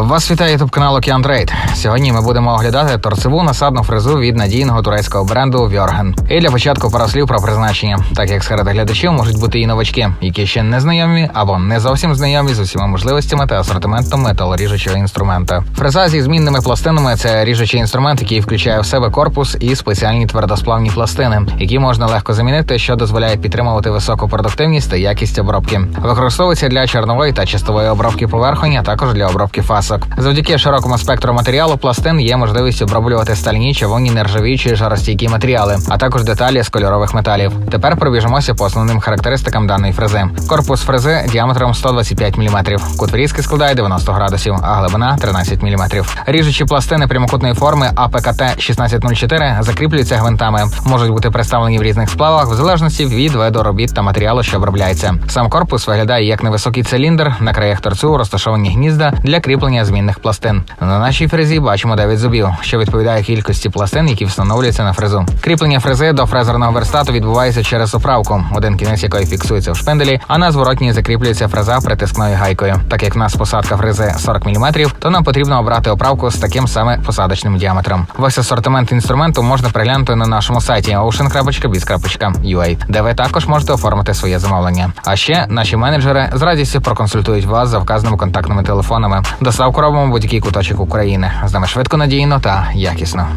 Вас вітає ютуб канал Океан Трейд. Сьогодні ми будемо оглядати торцеву насадну фрезу від надійного турецького бренду Вьорген. І для початку пара слів про призначення, так як серед глядачів можуть бути і новачки, які ще не знайомі або не зовсім знайомі з усіма можливостями та асортиментом металоріжучого інструмента. Фреза зі змінними пластинами це ріжучий інструмент, який включає в себе корпус і спеціальні твердосплавні пластини, які можна легко замінити, що дозволяє підтримувати високу продуктивність та якість обробки. Використовується для чорнової та чистової обробки поверхонь, а також для обробки фасок. Завдяки широкому спектру матеріалу пластин є можливість оброблювати стальні, чавунні, нержавіючі, жаростійкі матеріали, а також деталі з кольорових металів. Тепер пробіжимося по основним характеристикам даної фрези. Корпус фрези діаметром 125 мм, кут врізки складає 90 градусів, а глибина 13 мм. Ріжучі пластини прямокутної форми АПКТ 1604 закріплюються гвинтами, можуть бути представлені в різних сплавах в залежності від виду робіт та матеріалу, що обробляється. Сам корпус виглядає як невисокий циліндр, на краях торцю розташовані гнізда для кріплення змінних пластин. На нашій фрезі бачимо 9 зубів, що відповідає кількості пластин, які встановлюються на фрезу. Кріплення фрези до фрезерного верстату відбувається через управку, один кінець якої фіксується в шпинделі, а на зворотній закріплюється фреза притискною гайкою. Так як в нас посадка фрези 40 мм, то нам потрібно обрати оправку з таким саме посадочним діаметром. Весь асортимент інструменту можна переглянути на нашому сайті ocean.biz.ua, де ви також можете оформити своє замовлення. А ще наші менеджери з радістю проконсультують вас за вказаними контактними телефонами. Доставку робимо в будь-який куточок України. З нами швидко, надійно та якісно.